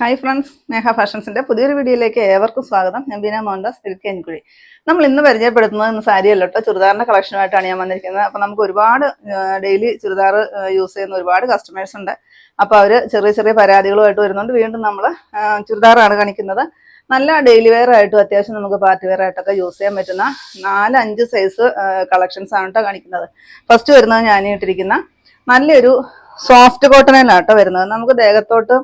Hi friends സ്നേഹ ഫാഷൻസിന്റെ പുതിയൊരു വീഡിയോയിലേക്ക് ഏവർക്കും സ്വാഗതം. ഞാൻ ബീന മോഹൻദാസ് തിരുക്കേൻകുഴി നമ്മൾ ഇന്ന് പരിചയപ്പെടുത്തുന്നത് ഇന്ന് സാരി അല്ല കേട്ടോ. ചുരിദാറിന്റെ കളക്ഷനുമായിട്ടാണ് ഞാൻ വന്നിരിക്കുന്നത്. അപ്പൊ നമുക്ക് ഒരുപാട് ഡെയിലി ചുരിദാർ യൂസ് ചെയ്യുന്ന ഒരുപാട് കസ്റ്റമേഴ്സ് ഉണ്ട്. അപ്പൊ അവർ ചെറിയ ചെറിയ പരാതികളുമായിട്ട് വരുന്നുണ്ട്. വീണ്ടും നമ്മൾ ചുരിദാറാണ് കാണിക്കുന്നത്. നല്ല ഡെയിലി വെയർ ആയിട്ടും അത്യാവശ്യം നമുക്ക് പാർട്ടി വെയർ ആയിട്ടൊക്കെ യൂസ് ചെയ്യാൻ പറ്റുന്ന നാലഞ്ച് സൈസ് കളക്ഷൻസ് ആണ് കേട്ടോ കാണിക്കുന്നത്. ഫസ്റ്റ് വരുന്നത് ഞാൻ ഇട്ടിരിക്കുന്ന നല്ലൊരു സോഫ്റ്റ് കോട്ടണിലാണ് കേട്ടോ വരുന്നത്. നമുക്ക് ദേഹത്തോട്ട്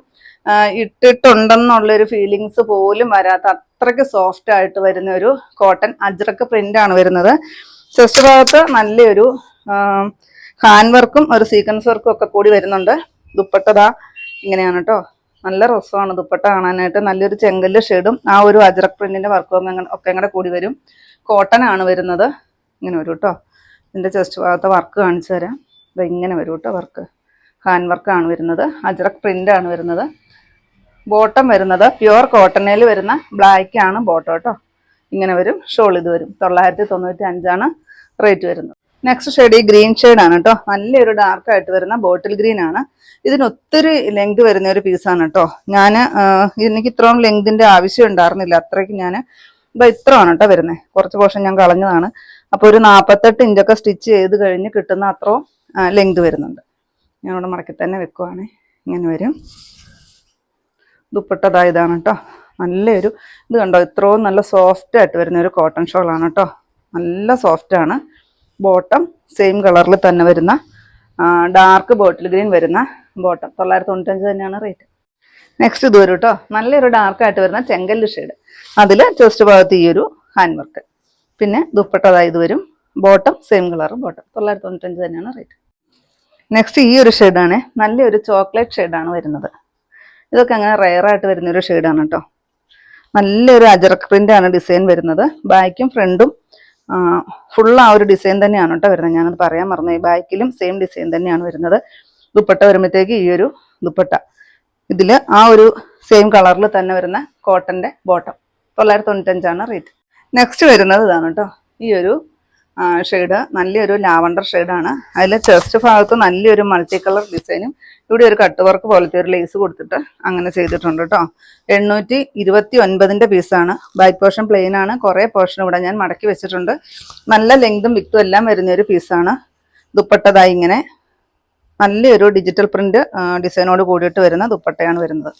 ഇട്ടിട്ടുണ്ടെന്നുള്ളൊരു ഫീലിങ്സ് പോലും വരാത്ത അത്രയ്ക്ക് സോഫ്റ്റ് ആയിട്ട് വരുന്ന ഒരു കോട്ടൺ അജ്രക്ക് പ്രിന്റ് ആണ് വരുന്നത്. ചെസ്റ്റ് ഭാഗത്ത് നല്ലൊരു ഹാൻഡ് വർക്കും ഒരു സീക്വൻസ് വർക്കും ഒക്കെ കൂടി വരുന്നുണ്ട്. ദുപ്പട്ടതാ ഇങ്ങനെയാണ് കേട്ടോ നല്ല രസമാണ് ദുപ്പട്ട കാണാനായിട്ട്. നല്ലൊരു ചെങ്കല്ല് ഷെയ്ഡും ആ ഒരു അജ്രക് പ്രിന്റിന്റെ വർക്കും ഒക്കെ കൂടെ കൂടി വരും. കോട്ടൺ ആണ് വരുന്നത്. ഇങ്ങനെ വരും കേട്ടോ ഇതിന്റെ ചെസ്റ്റ് ഭാഗത്തെ വർക്ക് കാണിച്ചു തരാം. ഇത് ഇങ്ങനെ വരും കേട്ടോ വർക്ക് ഹാൻഡ് വർക്കാണ് വരുന്നത്. അജ്രക് പ്രിന്റ് ആണ് വരുന്നത്. ബോട്ടം വരുന്നത് പ്യുവർ കോട്ടണിൽ വരുന്ന ബ്ലാക്ക് ആണ് ബോട്ടം കേട്ടോ. ഇങ്ങനെ വരും. ഷോൾ ഇത് വരും. തൊള്ളായിരത്തി തൊണ്ണൂറ്റി അഞ്ചാണ് റേറ്റ് വരുന്നത്. നെക്സ്റ്റ് ഷെയ്ഡ് ഈ ഗ്രീൻ ആണ് കേട്ടോ. നല്ലൊരു ഡാർക്ക് ആയിട്ട് വരുന്ന ബോട്ടിൽ ഗ്രീൻ ആണ്. ഇതിന് ഒത്തിരി ലെങ്ത് വരുന്ന ഒരു പീസാണ് കേട്ടോ. ഞാൻ എനിക്ക് ഇത്രയും ലെങ്തിന്റെ ആവശ്യം ഉണ്ടായിരുന്നില്ല. അത്രയ്ക്ക് ഞാൻ ഇതാ ഇത്രയാണ് കേട്ടോ വരുന്നത് കുറച്ച് പോർഷൻ ഞാൻ കളഞ്ഞതാണ്. അപ്പോൾ ഒരു നാൽപ്പത്തെട്ട് ഇഞ്ചൊക്കെ സ്റ്റിച്ച് ചെയ്ത് കഴിഞ്ഞ് കിട്ടുന്ന അത്രയും ലെങ്ത് വരുന്നുണ്ട്. ഞാനിവിടെ മറക്കി തന്നെ വെക്കുവാണേ. ഇങ്ങനെ വരും. ദുപ്പട്ടതാ ഇതാണ് കേട്ടോ നല്ലൊരു ഇത് കണ്ടോ? ഇത്രയും നല്ല സോഫ്റ്റ് ആയിട്ട് വരുന്ന ഒരു കോട്ടൺ ഷോളാണ് കേട്ടോ നല്ല സോഫ്റ്റ് ആണ്. ബോട്ടം സെയിം കളറിൽ തന്നെ വരുന്ന ഡാർക്ക് ബോട്ടിൽ ഗ്രീൻ വരുന്ന ബോട്ടം തൊള്ളായിരത്തി തൊണ്ണൂറ്റഞ്ച് തന്നെയാണ് റേറ്റ് നെക്സ്റ്റ് ഇത് വരും കേട്ടോ നല്ലൊരു ഡാർക്കായിട്ട് വരുന്ന ചെങ്കല്ല് ഷെയ്ഡ് അതിൽ ചെസ്റ്റ് ഭാഗത്ത് ഈ ഒരു ഹാൻഡ് വർക്ക് പിന്നെ ദുപ്പട്ടതായി ഇത് വരും. ബോട്ടം സെയിം കളർ ബോട്ടം തൊള്ളായിരത്തി തൊണ്ണൂറ്റഞ്ച് തന്നെയാണ് റേറ്റ് നെക്സ്റ്റ് ഈ ഒരു ഷെയ്ഡാണ് നല്ലൊരു ചോക്ലേറ്റ് ഷെയ്ഡാണ് വരുന്നത്. ഇതൊക്കെ അങ്ങനെ റെയർ ആയിട്ട് വരുന്ന ഒരു ഷെയ്ഡാണ് കേട്ടോ നല്ലൊരു അജറക് പ്രിന്റ് ആണ് ഡിസൈൻ വരുന്നത്. ബാക്കും ഫ്രണ്ടും ഫുൾ ആ ഒരു ഡിസൈൻ തന്നെയാണ് കേട്ടോ വരുന്നത്. ഞാനത് പറയാൻ മറന്നു. ഈ ബാക്കിലും സെയിം ഡിസൈൻ തന്നെയാണ് വരുന്നത്. ദുപ്പട്ട വരുമ്പോഴത്തേക്ക് ഈ ഒരു ദുപ്പട്ട. ഇതിൽ ആ ഒരു സെയിം കളറിൽ തന്നെ വരുന്ന കോട്ടന്റെ ബോട്ടം തൊള്ളായിരത്തി തൊണ്ണൂറ്റഞ്ചാണ് റേറ്റ് നെക്സ്റ്റ് വരുന്നത് ഇതാണ് കേട്ടോ ഈ ഒരു ഷെയ്ഡ്. നല്ലൊരു ലാവണ്ടർ ഷെയ്ഡാണ്. അതിൽ ചെസ്റ്റ് ഭാഗത്ത് നല്ലൊരു മൾട്ടി കളർ ഡിസൈനും ഇവിടെ ഒരു കട്ട് വർക്ക് പോലത്തെ ഒരു ലേസ് കൊടുത്തിട്ട് അങ്ങനെ ചെയ്തിട്ടുണ്ട് കേട്ടോ എണ്ണൂറ്റി ഇരുപത്തി ഒൻപതിന്റെ പീസാണ് ബാക്ക് പോർഷൻ പ്ലെയിൻ ആണ്. കുറേ പോർഷൻ ഇവിടെ ഞാൻ മടക്കി വെച്ചിട്ടുണ്ട്. നല്ല ലെങ്തും വിക്തും എല്ലാം വരുന്ന ഒരു പീസാണ് ദുപ്പട്ടതായി ഇങ്ങനെ. നല്ലൊരു ഡിജിറ്റൽ പ്രിന്റ് ഡിസൈനോട് കൂടിയിട്ട് വരുന്ന ദുപ്പട്ടയാണ് വരുന്നത്.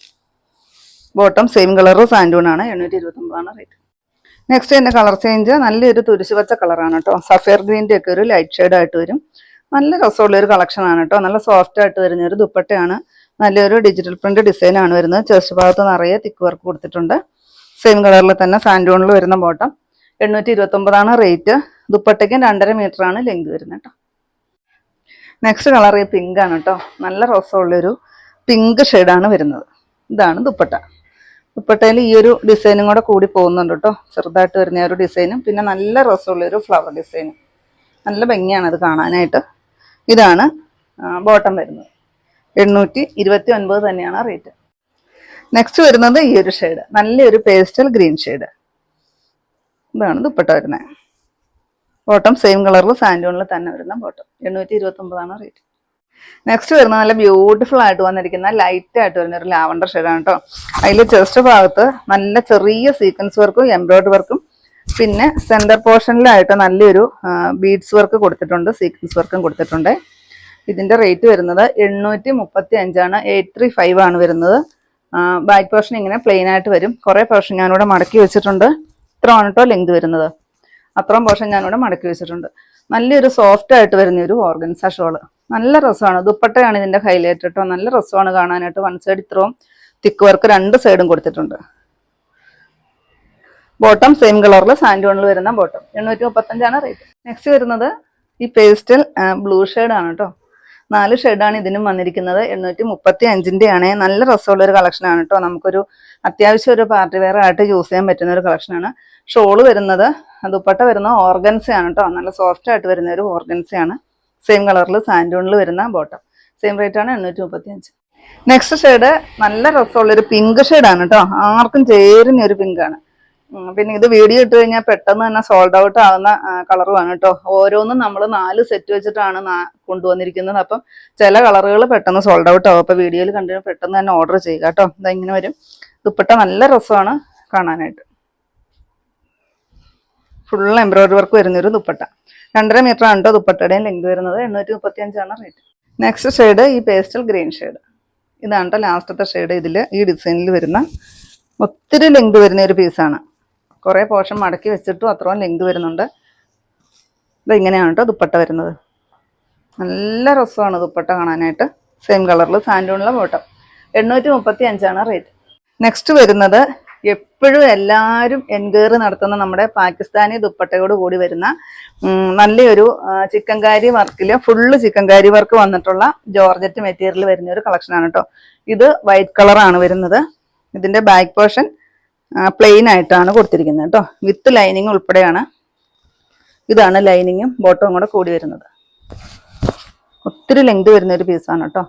ബോട്ടം സെയിം കളറ് സാൻഡൂൺ ആണ്. എണ്ണൂറ്റി ഇരുപത്തൊമ്പതാണ് റേറ്റ് നെക്സ്റ്റ് എന്റെ കളർ ചേഞ്ച് നല്ലൊരു തുരിശുപച്ച കളറാണ് കേട്ടോ സഫേർ ഗ്രീന്റെ ഒക്കെ ഒരു ലൈറ്റ് ഷെയ്ഡ് ആയിട്ട് വരും. നല്ല രസമുള്ള ഒരു കളക്ഷൻ ആണ് കേട്ടോ നല്ല സോഫ്റ്റ് ആയിട്ട് വരുന്ന ഒരു ദുപ്പട്ടയാണ്. നല്ലൊരു ഡിജിറ്റൽ പ്രിന്റ് ഡിസൈൻ ആണ് വരുന്നത്. ചെസ്റ്റ് ഭാഗത്ത് നിറയെ തിക്ക് വർക്ക് കൊടുത്തിട്ടുണ്ട്. സെയിം കളറിൽ തന്നെ സാൻഡോണിൽ വരുന്ന ബോട്ടം എണ്ണൂറ്റി ഇരുപത്തൊമ്പതാണ് റേറ്റ് ദുപ്പട്ടയ്ക്കും രണ്ടര മീറ്റർ ആണ് ലെങ്ത് വരുന്നത് കേട്ടോ നെക്സ്റ്റ് കളർ ഈ പിങ്ക് ആണ് കേട്ടോ നല്ല രസമുള്ളൊരു പിങ്ക് ഷെയ്ഡാണ് വരുന്നത്. ഇതാണ് ദുപ്പട്ട. ദുപ്പട്ടയിൽ ഈ ഒരു ഡിസൈനും കൂടെ കൂടി പോകുന്നുണ്ട് കേട്ടോ. ചെറുതായിട്ട് വരുന്ന ഒരു ഡിസൈനും പിന്നെ നല്ല രസമുള്ളൊരു ഫ്ലവർ ഡിസൈനും നല്ല ഭംഗിയാണ് അത് കാണാനായിട്ട്. ഇതാണ് ബോട്ടം വരുന്നത്. എണ്ണൂറ്റി ഇരുപത്തി ഒൻപത് തന്നെയാണ് റേറ്റ് നെക്സ്റ്റ് വരുന്നത് ഈ ഒരു ഷെയ്ഡ് നല്ലൊരു പേസ്റ്റൽ ഗ്രീൻ ഷെയ്ഡ് ഇതാണ് ദുപ്പട്ട വരുന്നത്. ബോട്ടം സെയിം കളറിൽ സാൻഡോണിൽ തന്നെ വരുന്ന ബോട്ടം എണ്ണൂറ്റി ഇരുപത്തി ഒമ്പതാണ് റേറ്റ് നെക്സ്റ്റ് വരുന്ന നല്ല ബ്യൂട്ടിഫുൾ ആയിട്ട് വന്നിരിക്കുന്ന ലൈറ്റ് ആയിട്ട് വരുന്ന ഒരു ലാവണ്ടർ ഷെയ്ഡാണ് കേട്ടോ അതിൽ ചെസ്റ്റ് ഭാഗത്ത് നല്ല ചെറിയ സീക്വൻസ് വർക്കും എംബ്രോയിഡറി വർക്കും പിന്നെ സെന്റർ പോർഷനിലായിട്ട് നല്ലൊരു ബീഡ്സ് വർക്ക് കൊടുത്തിട്ടുണ്ട് സീക്വൻസ് വർക്കും കൊടുത്തിട്ടുണ്ട്. ഇതിന്റെ റേറ്റ് വരുന്നത് എണ്ണൂറ്റി മുപ്പത്തി അഞ്ചാണ് എയ്റ്റ് ത്രീ ഫൈവ് ആണ് വരുന്നത്. ബാക്ക് പോർഷൻ ഇങ്ങനെ പ്ലെയിൻ ആയിട്ട് വരും. കുറേ പോർഷൻ ഞാനിവിടെ മടക്കി വെച്ചിട്ടുണ്ട്. ഇത്രയാണ് കേട്ടോ ലെങ്ത് വരുന്നത്. അത്രയും പോർഷൻ ഞാനിവിടെ മടക്കി വെച്ചിട്ടുണ്ട്. നല്ലൊരു സോഫ്റ്റ് ആയിട്ട് വരുന്ന ഒരു ഓർഗൻസ ഷോൾ നല്ല രസമാണ്. ദുപ്പട്ടയാണ് ഇതിന്റെ ഹൈലൈറ്റ് കേട്ടോ നല്ല രസമാണ് കാണാനായിട്ട്. വൺ സൈഡ് ഇത്രയും തിക്ക് വർക്ക് രണ്ട് സൈഡും കൊടുത്തിട്ടുണ്ട്. ബോട്ടം സെയിം കളറിൽ സാൻഡോണിൽ വരുന്ന ബോട്ടം എണ്ണൂറ്റി മുപ്പത്തഞ്ചാണ് റേറ്റ് നെക്സ്റ്റ് വരുന്നത് ഈ പേസ്റ്റൽ ബ്ലൂ ആണ് കേട്ടോ നാല് ഷെയ്ഡാണ് ഇതിനും വന്നിരിക്കുന്നത്. എണ്ണൂറ്റി മുപ്പത്തി അഞ്ചിന്റെ ആണ്. നല്ല രസമുള്ള ഒരു കളക്ഷനാണ് കേട്ടോ നമുക്കൊരു അത്യാവശ്യം ഒരു പാർട്ടി വെയർ ആയിട്ട് യൂസ് ചെയ്യാൻ പറ്റുന്ന ഒരു കളക്ഷനാണ് ഷോൾ വരുന്നത് ദുപ്പട്ട വരുന്ന ഓർഗൻസ് ആണ് കേട്ടോ നല്ല സോഫ്റ്റ് ആയിട്ട് വരുന്ന ഒരു ഓർഗൻസ് ആണ് സെയിം കളറിൽ സാൻഡൂണിൽ വരുന്ന ബോട്ടം സെയിം റേറ്റ് ആണ് എണ്ണൂറ്റി മുപ്പത്തി അഞ്ച് നെക്സ്റ്റ് ഷെയ്ഡ് നല്ല രസമുള്ള ഒരു പിങ്ക് ആണ് കേട്ടോ ആർക്കും ചേരുന്ന ഒരു പിങ്ക് ആണ്. പിന്നെ ഇത് വീഡിയോ ഇട്ട് കഴിഞ്ഞാൽ പെട്ടെന്ന് തന്നെ സോൾഡ് ഔട്ട് ആവുന്ന കളറുമാണ് കേട്ടോ ഓരോന്നും നമ്മൾ നാല് സെറ്റ് വെച്ചിട്ടാണ് കൊണ്ടുവന്നിരിക്കുന്നത്. അപ്പം ചില കളറുകൾ പെട്ടെന്ന് സോൾഡ് ഔട്ട് ആവും. അപ്പം വീഡിയോയിൽ കണ്ടു പെട്ടെന്ന് തന്നെ ഓർഡർ ചെയ്യുക കേട്ടോ ഇതെങ്ങനെ വരും? ദുപ്പട്ട നല്ല രസമാണ് കാണാനായിട്ട്. ഫുൾ എംബ്രോയിഡറി വർക്ക് വരുന്നൊരു ദുപ്പട്ട. രണ്ടര മീറ്റർ ആണ് കേട്ടോ ദുപ്പട്ടയുടെയും ലെങ്ത് വരുന്നത്. എണ്ണൂറ്റി മുപ്പത്തി അഞ്ചാണ് റേറ്റ് നെക്സ്റ്റ് ഷെയ്ഡ് ഈ പേസ്റ്റൽ ഗ്രീൻ ഷെയ്ഡ് ഇതാണ് ലാസ്റ്റത്തെ ഷെയ്ഡ് ഇതിൽ ഈ ഡിസൈനിൽ വരുന്ന ഒത്തിരി ലെങ്ത് വരുന്ന ഒരു പീസാണ് കുറേ പോർഷൻ മടക്കി വെച്ചിട്ടും അത്രയും ലെങ്ത് വരുന്നുണ്ട്. ഇത് ഇങ്ങനെയാണ് കേട്ടോ ദുപ്പട്ട വരുന്നത്. നല്ല രസമാണ് ദുപ്പട്ട കാണാനായിട്ട്. സെയിം കളറിൽ സാൻഡൂണിലെ ബോട്ടം എണ്ണൂറ്റി മുപ്പത്തി അഞ്ചാണ് റേറ്റ് നെക്സ്റ്റ് വരുന്നത് എപ്പോഴും എല്ലാവരും എൻക്വയറി നടത്തുന്ന നമ്മുടെ പാകിസ്ഥാനി ദുപ്പട്ടയോട് കൂടി വരുന്ന നല്ലൊരു ചിക്കൻകാരി വർക്കിൽ ഫുള്ള് ചിക്കൻകാരി വർക്ക് വന്നിട്ടുള്ള ജോർജറ്റ് മെറ്റീരിയൽ വരുന്ന ഒരു കളക്ഷനാണ് കേട്ടോ ഇത് വൈറ്റ് കളറാണ് വരുന്നത്. ഇതിന്റെ ബാക്ക് പോർഷൻ പ്ലെയിൻ ആയിട്ടാണ് കൊടുത്തിരിക്കുന്നത് കേട്ടോ വിത്ത് ലൈനിങ് ഉൾപ്പെടെയാണ്. ഇതാണ് ലൈനിങ്ങും ബോട്ടവും കൂടെ കൂടി വരുന്നത്. ഒത്തിരി ലെങ്ത് വരുന്ന ഒരു പീസാണ് കേട്ടോ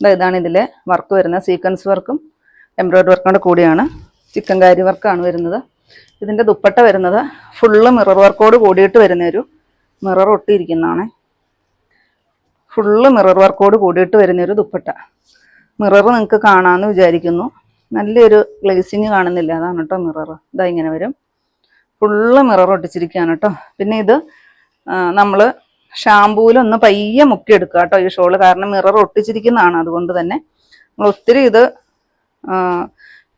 ഇതാണ് ഇതിലെ വർക്ക് വരുന്നത്. സീക്വൻസ് വർക്കും എംബ്രോയിഡറി വർക്കും കൂടെ കൂടിയാണ്. ചിക്കൻ കാരി വർക്കാണ് വരുന്നത്. ഇതിന്റെ ദുപ്പട്ട വരുന്നത്. ഫുള്ള് മിറർ വർക്കോട് കൂടിയിട്ട് വരുന്ന ഒരു മിറർ ഒട്ടിയിരിക്കുന്നതാണ്. ഫുള്ള് മിറർ വർക്കോട് കൂടിയിട്ട് വരുന്ന ഒരു ദുപ്പട്ട. മിറർ നിങ്ങൾക്ക് കാണാമെന്ന് വിചാരിക്കുന്നു. നല്ലൊരു ഗ്ലേസിങ് കാണുന്നില്ല. അതാണ് കേട്ടോ മിറർ. ഇതാ ഇങ്ങനെ വരും. ഫുള്ള് മിറർ ഒട്ടിച്ചിരിക്കുകയാണ് കേട്ടോ. പിന്നെ ഇത് നമ്മൾ ഷാമ്പൂവിലൊന്ന് പയ്യെ മുക്കിയെടുക്കുക കേട്ടോ ഈ ഷോൾ. കാരണം മിറർ ഒട്ടിച്ചിരിക്കുന്നതാണ്. അതുകൊണ്ട് തന്നെ നമ്മൾ ഒത്തിരി ഇത്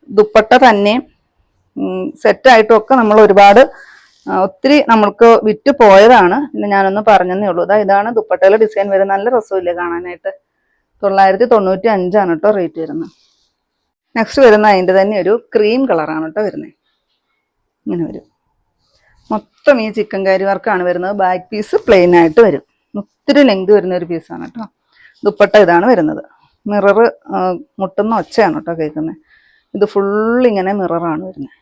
ദുപ്പട്ട തന്നെ സെറ്റായിട്ടും ഒക്കെ നമ്മൾ ഒരുപാട് ഒത്തിരി നമ്മൾക്ക് വിറ്റ് പോയതാണ് പിന്നെ ഞാനൊന്ന് പറഞ്ഞതേ ഉള്ളൂ. ഇതാ ഇതാണ് ദുപ്പട്ടയിലെ ഡിസൈൻ വരെ നല്ല രസമില്ലേ കാണാനായിട്ട്. തൊള്ളായിരത്തി തൊണ്ണൂറ്റി അഞ്ചാണ് കേട്ടോ റേറ്റ് വരുന്നത്. നെക്സ്റ്റ് വരുന്ന അതിന്റെ തന്നെ ഒരു ക്രീം കളറാണ് കേട്ടോ വരുന്നത്. ഇങ്ങനെ വരും. മൊത്തം ഈ ചിക്കൻ കാരി വർക്കാണ് വരുന്നത്. ബാക്ക് പീസ് പ്ലെയിൻ ആയിട്ട് വരും. ഒത്തിരി ലെങ്ത് വരുന്ന ഒരു പീസാണ് കേട്ടോ. ദുപ്പട്ട ഇതാണ് വരുന്നത്. മിറർ മുട്ടുന്ന ഒച്ചയാണ് കേട്ടോ കേൾക്കുന്നത്. ഇത് ഫുൾ ഇങ്ങനെ മിററാണ് വരുന്നത്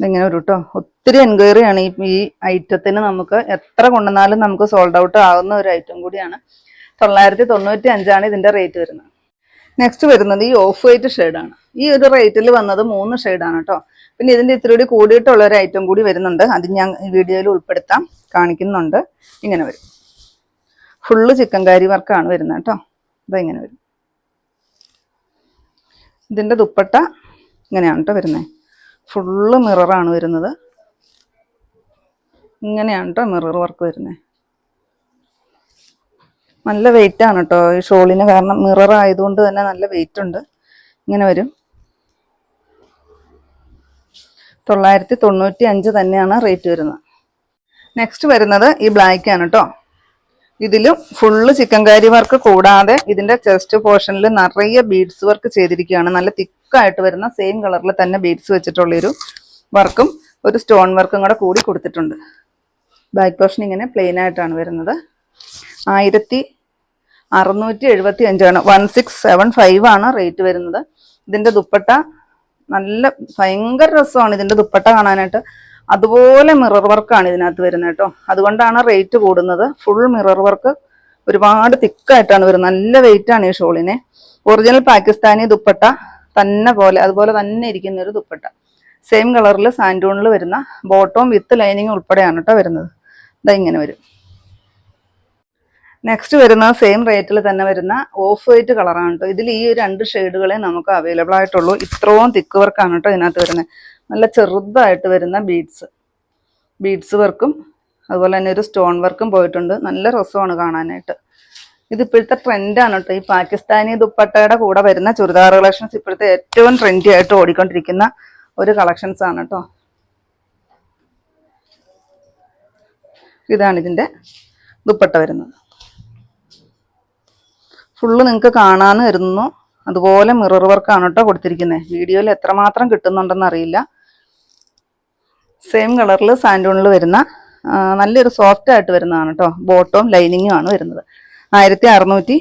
ഇതിങ്ങനെ വരും കേട്ടോ ഒത്തിരി എൻക്വയറി ആണ് ഈ ഐറ്റത്തിന് നമുക്ക് എത്ര കൊണ്ടുവന്നാലും നമുക്ക് സോൾഡ് ഔട്ട് ആകുന്ന ഒരു ഐറ്റം കൂടിയാണ്. തൊള്ളായിരത്തി തൊണ്ണൂറ്റി അഞ്ചാണ് ഇതിന്റെ റേറ്റ് വരുന്നത്. നെക്സ്റ്റ് വരുന്നത് ഈ ഓഫ് വൈറ്റ് ഷെയ്ഡാണ് ഈ ഒരു റേറ്റിൽ വന്നത് മൂന്ന് ഷെയ്ഡാണ് കേട്ടോ പിന്നെ ഇതിന്റെ ഇത്തിരി കൂടി കൂടിയിട്ടുള്ള ഒരു ഐറ്റം കൂടി വരുന്നുണ്ട്. അത് ഞാൻ വീഡിയോയിൽ ഉൾപ്പെടുത്താം. കാണിക്കുന്നുണ്ട്. ഇങ്ങനെ വരും. ഫുള്ള് ചിക്കൻകാരി വർക്കാണ് വരുന്നത് കേട്ടോ ഇങ്ങനെ വരും. ഇതിന്റെ ദുപ്പട്ട ഇങ്ങനെയാണ് കേട്ടോ വരുന്നത് ഫുള്ള് മിററാണ് വരുന്നത്. ഇങ്ങനെയാണ് കേട്ടോ മിറർ വർക്ക് വരുന്നത് നല്ല വെയിറ്റ് ആണ് കേട്ടോ ഈ ഷോളിന് കാരണം മിറർ ആയതുകൊണ്ട് തന്നെ നല്ല വെയിറ്റ് ഉണ്ട്. ഇങ്ങനെ വരും. തൊള്ളായിരത്തി തൊണ്ണൂറ്റി അഞ്ച് തന്നെയാണ് റേറ്റ് വരുന്നത്. നെക്സ്റ്റ് വരുന്നത് ഈ ബ്ലാക്ക് ആണ് കേട്ടോ ഇതിലും ഫുള്ള് ചിക്കൻ കാരി വർക്ക് കൂടാതെ ഇതിന്റെ ചെസ്റ്റ് പോർഷനിൽ നിറയെ ബീഡ്സ് വർക്ക് ചെയ്തിരിക്കുകയാണ്. നല്ല തിക്കായിട്ട് വരുന്ന സെയിം കളറിൽ തന്നെ ബീഡ്സ് വെച്ചിട്ടുള്ളൊരു വർക്കും ഒരു സ്റ്റോൺ വർക്കും കൂടെ കൂടി കൊടുത്തിട്ടുണ്ട്. ബാക്ക് പോർഷൻ ഇങ്ങനെ പ്ലെയിൻ ആയിട്ടാണ് വരുന്നത്. ആയിരത്തി അറുന്നൂറ്റി എഴുപത്തി അഞ്ചാണ് വൺ സിക്സ് സെവൻ ഫൈവ് ആണ് റേറ്റ് വരുന്നത്. ഇതിന്റെ ദുപ്പട്ട നല്ല ഭയങ്കര രസമാണ് ഇതിന്റെ ദുപ്പട്ട കാണാനായിട്ട്. അതുപോലെ മിറർ വർക്കാണ് ഇതിനകത്ത് വരുന്നത് കേട്ടോ. അതുകൊണ്ടാണ് റേറ്റ് കൂടുന്നത്. ഫുൾ മിറർ വർക്ക് ഒരുപാട് തിക്കായിട്ടാണ് വരുന്നത്. നല്ല വെയിറ്റാണ് ഈ ഷോളിനെ. ഒറിജിനൽ പാകിസ്ഥാനി ദുപ്പട്ട തന്നെ പോലെ അതുപോലെ തന്നെ ഇരിക്കുന്ന ഒരു ദുപ്പട്ട. സെയിം കളറിൽ സാൻഡൂണിൽ വരുന്ന ബോട്ടവും വിത്ത് ലൈനിങ് ഉൾപ്പെടെയാണ് കേട്ടോ വരുന്നത്. ഇതാ ഇങ്ങനെ വരും. നെക്സ്റ്റ് വരുന്ന സെയിം റേറ്റിൽ തന്നെ വരുന്ന ഓഫ് വൈറ്റ് കളറാണ് കേട്ടോ ഇതിൽ ഈ രണ്ട് ഷെയ്ഡുകളെ നമുക്ക് അവൈലബിൾ ആയിട്ടുള്ളൂ. ഇത്രയും തിക്ക് വർക്കാണ് കേട്ടോ ഇതിനകത്ത് വരുന്നത്. നല്ല ചെറുതായിട്ട് വരുന്ന ബീഡ്സ്. ബീഡ്സ് വർക്കും അതുപോലെ തന്നെ ഒരു സ്റ്റോൺ വർക്കും പോയിട്ടുണ്ട്. നല്ല രസമാണ് കാണാനായിട്ട്. ഇത് ഇപ്പോഴത്തെ ട്രെൻഡാണ് കേട്ടോ ഈ പാകിസ്ഥാനി ദുപ്പട്ടയുടെ കൂടെ വരുന്ന ചുരിദാർ കളക്ഷൻസ് ഇപ്പോഴത്തെ ഏറ്റവും ട്രെൻഡി ആയിട്ട് ഓടിക്കൊണ്ടിരിക്കുന്ന ഒരു കളക്ഷൻസ് ആണ് കേട്ടോ ഇതാണ് ഇതിന്റെ ദുപ്പട്ട വരുന്നത്. ഫുള്ള് നിങ്ങൾക്ക് കാണാന്ന് വരുന്നു അതുപോലെ മിറർ വർക്കാണ് കേട്ടോ കൊടുത്തിരിക്കുന്നത് വീഡിയോയിൽ എത്രമാത്രം കിട്ടുന്നുണ്ടെന്ന് അറിയില്ല. സെയിം കളറിൽ സാൻഡൂണിൽ വരുന്ന നല്ലൊരു സോഫ്റ്റ് ആയിട്ട് വരുന്നതാണ് കേട്ടോ ബോട്ടവും ലൈനിങ്ങും ആണ് വരുന്നത്. ആയിരത്തി അറുന്നൂറ്റി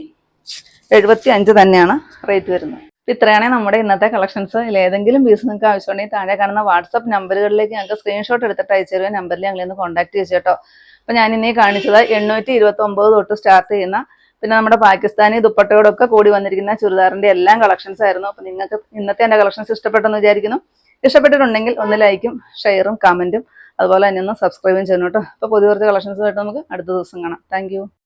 എഴുപത്തി അഞ്ച് തന്നെയാണ് റേറ്റ് വരുന്നത്. അപ്പം ഇത്രയാണ് നമ്മുടെ ഇന്നത്തെ കളക്ഷൻസ് ഏതെങ്കിലും പീസ് നിങ്ങൾക്ക് ആവശ്യമുണ്ടെങ്കിൽ താഴെ കാണുന്ന വാട്സപ്പ് നമ്പറുകളിലേക്ക് ഞങ്ങൾക്ക് സ്ക്രീൻഷോട്ട് എടുത്തിട്ട് അയച്ചു തരുമോ നമ്പറിൽ ഞങ്ങൾ ഇന്ന് കോൺടാക്ട് ചെയ്തു കേട്ടോ അപ്പം ഞാൻ ഇന്നേ കാണിച്ചത് എണ്ണൂറ്റി ഇരുപത്തി ഒമ്പത് തൊട്ട് സ്റ്റാർട്ട് ചെയ്യുന്ന പിന്നെ നമ്മുടെ പാകിസ്ഥാനി ദുപ്പട്ടയോടൊക്കെ കൂടി വന്നിരിക്കുന്ന ചുരിദാറിന്റെ എല്ലാം കളക്ഷൻസ് ആയിരുന്നു. അപ്പം നിങ്ങൾക്ക് ഇന്നത്തെ എന്റെ കളക്ഷൻസ് ഇഷ്ടപ്പെട്ടെന്ന് വിചാരിക്കുന്നു. ഇഷ്ടപ്പെട്ടിട്ടുണ്ടെങ്കിൽ ഒന്ന് ലൈക്കും ഷെയറും കമന്റും അതുപോലെ തന്നെ ഒന്ന് സബ്സ്ക്രൈബും ചെയ്യണം കേട്ടോ. അപ്പോൾ പുതിയ കുറച്ച് കളക്ഷൻസ് ആയിട്ട് നമുക്ക് അടുത്ത ദിവസം കാണാം. താങ്ക്